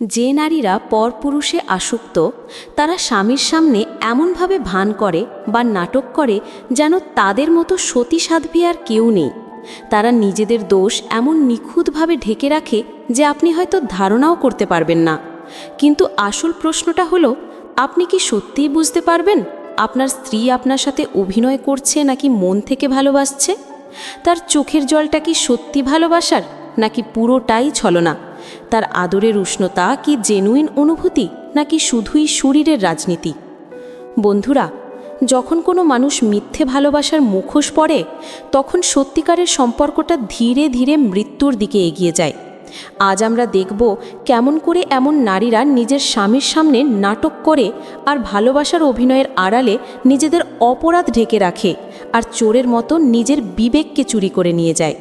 যে নারীরা পরপুরুষে আসক্ত, তারা স্বামীর সামনে এমনভাবে ভান করে বা নাটক করে যেন তাদের মতো সতী সাধ্বী আর কেউ নেই। তারা নিজেদের দোষ এমন নিখুঁতভাবে ঢেকে রাখে যে আপনি হয়তো ধারণাও করতে পারবেন না। কিন্তু আসল প্রশ্নটা হলো, আপনি কি সত্যিই বুঝতে পারবেন আপনার স্ত্রী আপনার সাথে অভিনয় করছে নাকি মন থেকে ভালোবাসছে? তার চোখের জলটা কি সত্যি ভালোবাসার নাকি পুরোটাই ছলনা? তার আদরের উষ্ণতা কি জেনুইন অনুভূতি, নাকি শুধুই শরীরের রাজনীতি? বন্ধুরা, যখন কোনো মানুষ মিথ্যে ভালোবাসার মুখোশ পড়ে, তখন সত্যিকারের সম্পর্কটা ধীরে ধীরে মৃত্যুর দিকে এগিয়ে যায়। আজ আমরা দেখব কেমন করে এমন নারীরা নিজের স্বামীর সামনে নাটক করে আর ভালোবাসার অভিনয়ের আড়ালে নিজেদের অপরাধ ঢেকে রাখে আর চোরের মতো নিজের বিবেককে চুরি করে নিয়ে যায়।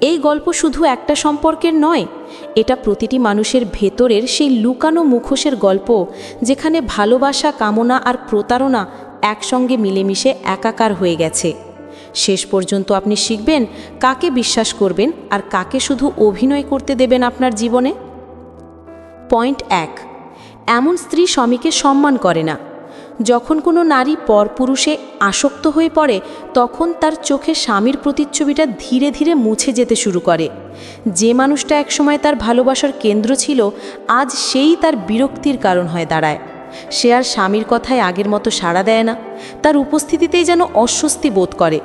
এই গল্প শুধু একটা সম্পর্কের নয়, এটা প্রতিটি মানুষের ভেতরের সেই লুকানো মুখোশের গল্প যেখানে ভালোবাসা, কামনা আর প্রতারণা একসঙ্গে মিলেমিশে একাকার হয়ে গেছে। শেষ পর্যন্ত আপনি শিখবেন কাকে বিশ্বাস করবেন আর কাকে শুধু অভিনয় করতে দেবেন আপনার জীবনে। পয়েন্ট এক, এমন স্ত্রী স্বামীকে সম্মান করে না। যখন কোনো নারী পরপুরুষে আসক্ত হয়ে পড়ে, তখন তার চোখে স্বামীর প্রতিচ্ছবিটা ধীরে ধীরে মুছে যেতে শুরু করে। যে মানুষটা একসময় তার ভালোবাসার কেন্দ্র ছিল, আজ সেই তার বিরক্তির কারণ হয়ে দাঁড়ায়। সে আর স্বামীর কথায় আগের মতো সাড়া দেয় না। তার উপস্থিতিতেই যেন অস্বস্তি বোধ করে।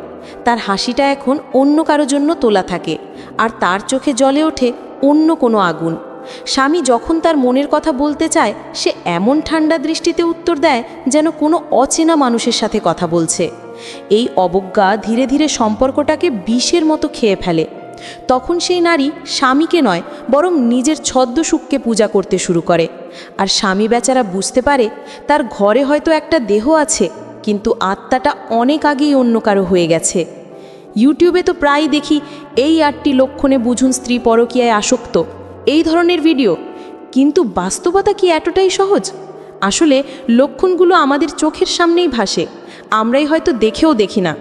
তার হাসিটা এখন অন্য কারও জন্য তোলা থাকে, আর তার চোখে জ্বলে ওঠে অন্য কোনো আগুন। স্বামী যখন তার মনের কথা বলতে চায়, সে এমন ঠান্ডা দৃষ্টিতে উত্তর দেয় যেন কোনো অচেনা মানুষের সাথে কথা বলছে। এই অবজ্ঞা ধীরে ধীরে সম্পর্কটাকে বিষের মতো খেয়ে ফেলে। তখন সেই নারী স্বামীকে নয়, বরং নিজের ছদ্মসুখকে পূজা করতে শুরু করে। আর স্বামী বেচারা বুঝতে পারে, তার ঘরে হয়তো একটা দেহ আছে, কিন্তু আত্মাটা অনেক আগেই অন্য কারও হয়ে গেছে। ইউটিউবে তো প্রায় দেখি, এই আটটি লক্ষণে বুঝুন স্ত্রী পরকীয়ায় আসক্ত। এই ধরনের ভিডিও। কিন্তু বাস্তবতা কি এতটাই সহজ? আসলে লক্ষণগুলো আমাদের চোখের সামনেই ভাসে, আমরাই হয়তো দেখেও দেখি না।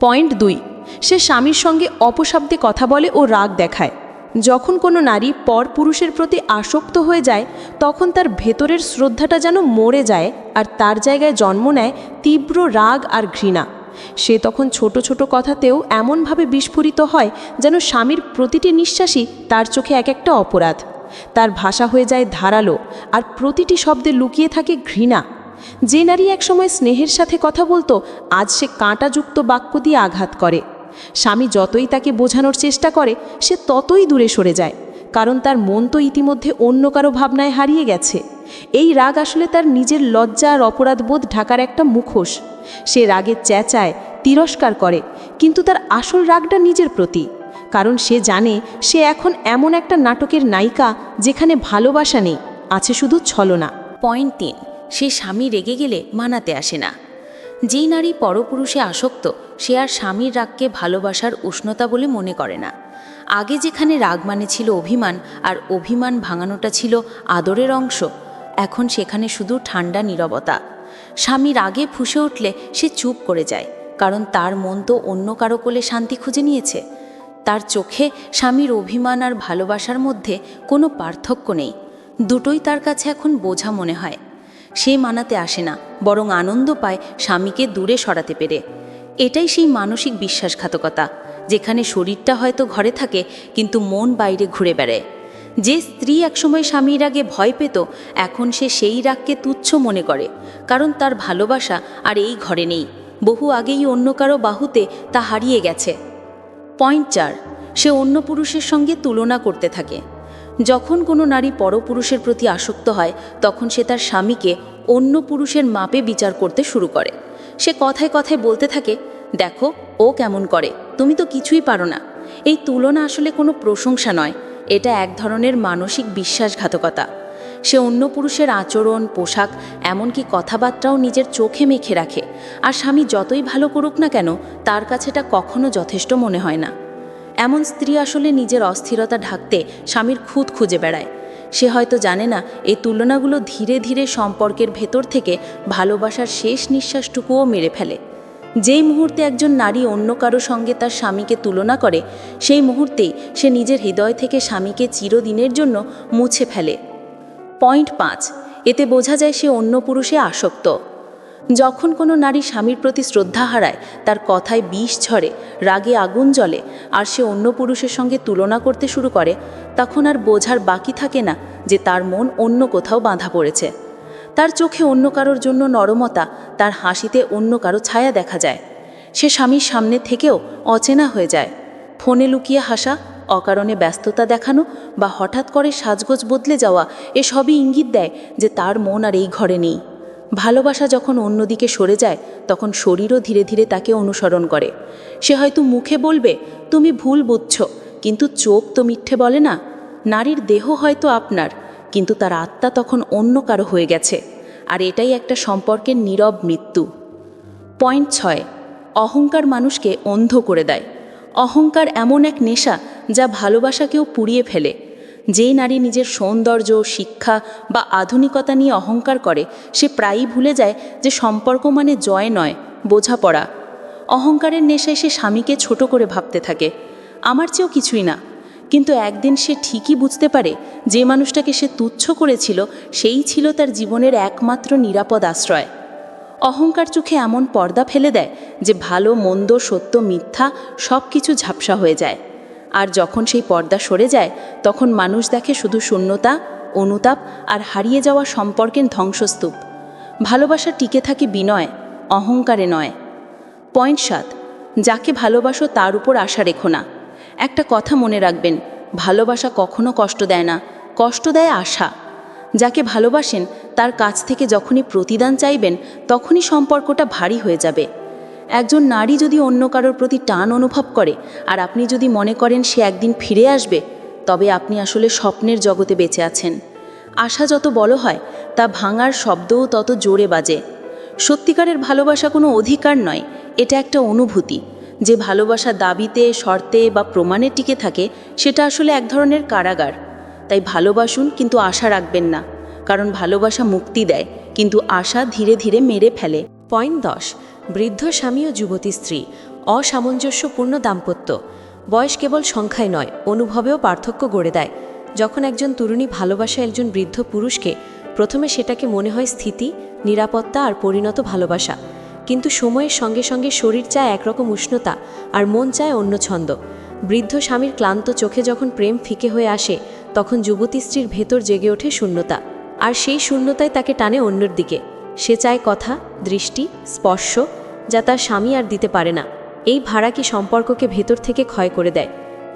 পয়েন্ট দুই, সে স্বামীর সঙ্গে অপশব্দে কথা বলে ও রাগ দেখায়। যখন কোনো নারী পর পুরুষের প্রতি আসক্ত হয়ে যায়, তখন তার ভেতরের শ্রদ্ধাটা যেন মরে যায় আর তার জায়গায় জন্ম নেয় তীব্র রাগ আর ঘৃণা। সে তখন ছোট ছোট কথাতেও এমনভাবে বিস্ফোরিত হয় যেন স্বামীর প্রতিটি নিঃশ্বাসই তার চোখে এক একটা অপরাধ। তার ভাষা হয়ে যায় ধারালো আর প্রতিটি শব্দে লুকিয়ে থাকে ঘৃণা। যে নারী একসময় স্নেহের সাথে কথা বলতো, আজ সে কাঁটাযুক্ত বাক্য দিয়ে আঘাত করে। স্বামী যতই তাকে বোঝানোর চেষ্টা করে, সে ততই দূরে সরে যায়, কারণ তার মন তো ইতিমধ্যে অন্য কারও ভাবনায় হারিয়ে গেছে। এই রাগ আসলে তার নিজের লজ্জা আর অপরাধবোধ ঢাকার একটা মুখোশ। সে রাগে চেঁচায়, তিরস্কার করে, কিন্তু তার আসল রাগটা নিজের প্রতি, কারণ সে জানে সে এখন এমন একটা নাটকের নায়িকা যেখানে ভালোবাসা নেই, আছে শুধু ছলনা। পয়েন্ট তিন, সে স্বামী রেগে গেলে মানাতে আসে না। যেই নারী পরপুরুষে আসক্ত, সে আর স্বামীর রাগকে ভালোবাসার উষ্ণতা বলে মনে করে না। আগে যেখানে রাগ মানে ছিল অভিমান, আর অভিমান ভাঙানোটা ছিল আদরের অংশ এখন সেখানে শুধু ঠান্ডা নীরবতা। স্বামীর আগে ফুসে উঠলে সে চুপ করে যায়, কারণ তার মন তো অন্য কারও কোলে শান্তি খুঁজে নিয়েছে। তার চোখে স্বামীর অভিমান আর ভালোবাসার মধ্যে কোনো পার্থক্য নেই। দুটোই তার কাছে এখন বোঝা মনে হয়। সে মানাতে আসে না, বরং আনন্দ পায় স্বামীকে দূরে সরাতে পেরে। এটাই সেই মানসিক বিশ্বাসঘাতকতা, যেখানে শরীরটা হয়তো ঘরে থাকে, কিন্তু মন বাইরে ঘুরে বেড়ায়। যে স্ত্রী একসময় স্বামীর আগে ভয় পেত, এখন সে সেই রাগকে তুচ্ছ মনে করে, কারণ তার ভালোবাসা আর এই ঘরে নেই। বহু আগেই অন্য কারও বাহুতে তা হারিয়ে গেছে। পয়েন্ট চার, সে অন্য পুরুষের সঙ্গে তুলনা করতে থাকে। যখন কোনো নারী পরপুরুষের প্রতি আসক্ত হয়, তখন সে তার স্বামীকে অন্য পুরুষের মাপে বিচার করতে শুরু করে। সে কথায় কথায় বলতে থাকে, দেখো, ও কেমন করে, তুমি তো কিছুই পারো না। এই তুলনা আসলে কোনো প্রশংসা নয়। এটা এক ধরনের মানসিক বিশ্বাসঘাতকতা। সে অন্য পুরুষের আচরণ, পোশাক, এমনকি কথাবার্তাও নিজের চোখে মেখে রাখে। আর স্বামী যতই ভালো করুক না কেন, তার কাছে এটা কখনো যথেষ্ট মনে হয় না। এমন স্ত্রী আসলে নিজের অস্থিরতা ঢাকতে স্বামীর খুঁত খুঁজে বেড়ায়। সে হয়তো জানে না, এই তুলনাগুলো ধীরে ধীরে সম্পর্কের ভেতর থেকে ভালোবাসার শেষ নিঃশ্বাসটুকুও মেরে ফেলে। যেই মুহূর্তে একজন নারী অন্য কারও সঙ্গে তার স্বামীকে তুলনা করে, সেই মুহূর্তেই সে নিজের হৃদয় থেকে স্বামীকে চিরদিনের জন্য মুছে ফেলে। পয়েন্ট পাঁচ, এতে বোঝা যায় সে অন্য পুরুষে আসক্ত। যখন কোনো নারী স্বামীর প্রতি শ্রদ্ধা হারায়, তার কথায় বিষ ঝরে, রাগে আগুন জ্বলে, আর সে অন্য পুরুষের সঙ্গে তুলনা করতে শুরু করে, তখন আর বোঝার বাকি থাকে না যে তার মন অন্য কোথাও বাঁধা পড়েছে। তার চোখে অন্য কারোর জন্য নরমতা, তার হাসিতে অন্য কারও ছায়া দেখা যায়। সে স্বামীর সামনে থেকেও অচেনা হয়ে যায়। ফোনে লুকিয়ে হাসা, অকারণে ব্যস্ততা দেখানো বা হঠাৎ করে সাজগোজ বদলে যাওয়া এসবই ইঙ্গিত দেয় যে তার মন আর এই ঘরে নেই। ভালোবাসা যখন অন্যদিকে সরে যায়, তখন শরীরও ধীরে ধীরে তাকে অনুসরণ করে। সে হয়তো মুখে বলবে, তুমি ভুল বুঝছ, কিন্তু চোখ তো মিথ্যে বলে না। নারীর দেহ হয়তো আপনার। কিন্তু তার আত্মা তখন অন্য কারও হয়ে গেছে, আর এটাই একটা সম্পর্কের নীরব মৃত্যু। পয়েন্ট ছয়, অহংকার মানুষকে অন্ধ করে দেয়। অহংকার এমন এক নেশা যা ভালোবাসাকেও পুড়িয়ে ফেলে। যেই নারী নিজের সৌন্দর্য, শিক্ষা বা আধুনিকতা নিয়ে অহংকার করে, সে প্রায়ই ভুলে যায় যে সম্পর্ক মানে জয় নয়, বোঝাপড়া। অহংকারের নেশায় সে স্বামীকে ছোট করে ভাবতে থাকে। আমার চেয়েও কিছুই না কিন্তু একদিন সে ঠিকই বুঝতে পারে যে মানুষটাকে সে তুচ্ছ করেছিল, সেই ছিল তার জীবনের একমাত্র নিরাপদ আশ্রয়। অহংকার চোখে এমন পর্দা ফেলে দেয় যে ভালো, মন্দ, সত্য, মিথ্যা সব কিছু ঝাপসা হয়ে যায়। আর যখন সেই পর্দা সরে যায়, তখন মানুষ দেখে শুধু শূন্যতা, অনুতাপ আর হারিয়ে যাওয়া সম্পর্কের ধ্বংসস্তূপ। ভালোবাসা টিকে থাকে বিনয়, অহংকারে নয়। পয়েন্ট সাত, যাকে ভালোবাসো তার উপর আশা রেখো না। একটা কথা মনে রাখবেন, ভালোবাসা কখনো কষ্ট দেয় না, কষ্ট দেয় আশা। যাকে ভালোবাসেন, তার কাছ থেকে যখনই প্রতিদান চাইবেন, তখনই সম্পর্কটা ভারী হয়ে যাবে। একজন নারী যদি অন্য কারোর প্রতি টান অনুভব করে, আর আপনি যদি মনে করেন সে একদিন ফিরে আসবে, তবে আপনি আসলে স্বপ্নের জগতে বেঁচে আছেন। আশা যত বড় হয়, তা ভাঙার শব্দও তত জোরে বাজে। সত্যিকারের ভালোবাসা কোনো অধিকার নয়, এটা একটা অনুভূতি। যে ভালোবাসা দাবিতে, শর্তে বা প্রমাণে টিকে থাকে, সেটা আসলে এক ধরনের কারাগার। তাই ভালোবাসুন কিন্তু আশা রাখবেন না। কারণ ভালোবাসা মুক্তি দেয়, কিন্তু আশা ধীরে ধীরে মেরে ফেলে। পয়েন্ট দশ, বৃদ্ধ স্বামী ও যুবতী স্ত্রী। অসামঞ্জস্যপূর্ণ দাম্পত্য। বয়স কেবল সংখ্যায় নয়, অনুভবেও পার্থক্য গড়ে দেয়। যখন একজন তরুণী ভালোবাসা একজন বৃদ্ধ পুরুষকে, প্রথমে সেটাকে মনে হয় স্থিতি, নিরাপত্তা আর পরিণত ভালোবাসা। কিন্তু সময়ের সঙ্গে সঙ্গে শরীর চায় একরকম উষ্ণতা আর মন চায় অন্য ছন্দ। বৃদ্ধ স্বামীর ক্লান্ত চোখে যখন প্রেম ফিকে হয়ে আসে, তখন যুবতী স্ত্রীর ভেতর জেগে ওঠে শূন্যতা। আর সেই শূন্যতায় তাকে টানে অন্যের দিকে। সে চায় কথা, দৃষ্টি, স্পর্শ, যা তার স্বামী আর দিতে পারে না। এই ভাড়া কি সম্পর্ককে ভেতর থেকে ক্ষয় করে দেয়।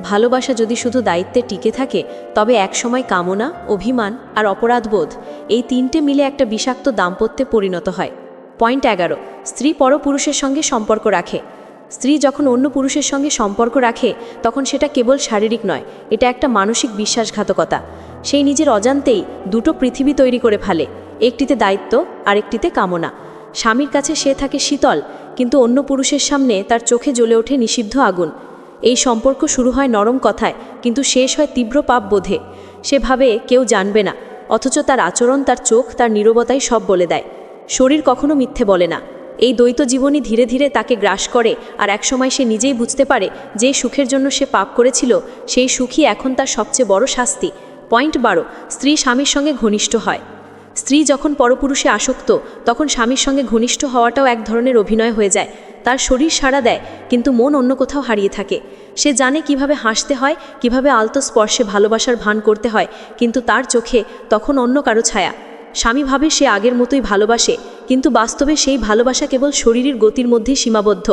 ভালোবাসা যদি শুধু দায়িত্বে টিকে থাকে, তবে একসময় কামনা, অভিমান আর অপরাধবোধ এই তিনটে মিলে একটা বিষাক্ত দাম্পত্যে পরিণত হয়। পয়েন্ট এগারো, স্ত্রী পরপুরুষের সঙ্গে সম্পর্ক রাখে। স্ত্রী যখন অন্য পুরুষের সঙ্গে সম্পর্ক রাখে, তখন সেটা কেবল শারীরিক নয়, এটা একটা মানসিক বিশ্বাসঘাতকতা। সেই নিজের অজান্তেই দুটো পৃথিবী তৈরি করে ফেলে, একটিতে দায়িত্ব, আরেকটিতে কামনা। স্বামীর কাছে সে থাকে শীতল, কিন্তু অন্য পুরুষের সামনে তার চোখে জ্বলে ওঠে নিষিদ্ধ আগুন। এই সম্পর্ক শুরু হয় নরম কথায়, কিন্তু শেষ হয় তীব্র পাপ বোধে। সে ভাবে কেউ জানবে না, অথচ তার আচরণ, তার চোখ, তার নীরবতাই সব বলে দেয়। শরীর কখনো মিথ্যে বলে না। এই দ্বৈত জীবনই ধীরে ধীরে তাকে গ্রাস করে আর একসময় সে নিজেই বুঝতে পারে যে সুখের জন্য সে পাপ করেছিল, সেই সুখই এখন তার সবচেয়ে বড় শাস্তি। পয়েন্ট বারো, স্ত্রী স্বামীর সঙ্গে ঘনিষ্ঠ হয়। স্ত্রী যখন পরপুরুষে আসক্ত, তখন স্বামীর সঙ্গে ঘনিষ্ঠ হওয়াটাও এক ধরনের অভিনয় হয়ে যায়। তার শরীর সাড়া দেয়, কিন্তু মন অন্য কোথাও হারিয়ে থাকে। সে জানে কীভাবে হাসতে হয়, কীভাবে আলতো স্পর্শে ভালোবাসার ভান করতে হয়, কিন্তু তার চোখে তখন অন্য কারও ছায়া। স্বামী ভাবে সে আগের মতোই ভালোবাসে, কিন্তু বাস্তবে সেই ভালোবাসা কেবল শরীরের গতির মধ্যেই সীমাবদ্ধ।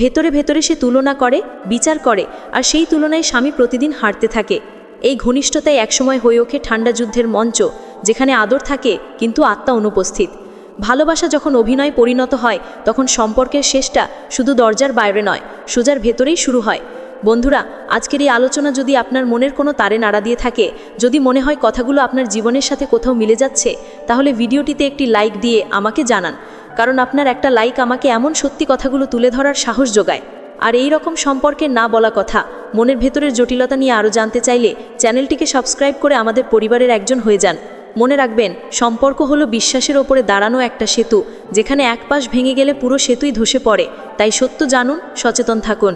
ভেতরে ভেতরে সে তুলনা করে, বিচার করে, আর সেই তুলনায় স্বামী প্রতিদিন হারতে থাকে। এই ঘনিষ্ঠতাই একসময় হয়ে ওঠে ঠান্ডা যুদ্ধের মঞ্চ, যেখানে আদর থাকে, কিন্তু আত্মা অনুপস্থিত। ভালোবাসা যখন অভিনয় পরিণত হয়, তখন সম্পর্কের শেষটা শুধু দরজার বাইরে নয়, সোজার ভেতরেই শুরু হয়। বন্ধুরা, আজকের এই আলোচনা যদি আপনার মনের কোনো তারে নাড়া দিয়ে থাকে, যদি মনে হয় কথাগুলো আপনার জীবনের সাথে কোথাও মিলে যাচ্ছে, তাহলে ভিডিওটিতে একটি লাইক দিয়ে আমাকে জানান, কারণ আপনার একটা লাইক আমাকে এমন সত্যি কথাগুলো তুলে ধরার সাহস যোগায়। আর এই রকম সম্পর্কে না বলা কথা, মনের ভেতরের জটিলতা নিয়ে আরও জানতে চাইলে চ্যানেলটিকে সাবস্ক্রাইব করে আমাদের পরিবারের একজন হয়ে যান। মনে রাখবেন, সম্পর্ক হলো বিশ্বাসের ওপরে দাঁড়ানো একটা সেতু, যেখানে এক পাশ ভেঙে গেলে পুরো সেতুই ধসে পড়ে। তাই সত্য জানুন, সচেতন থাকুন।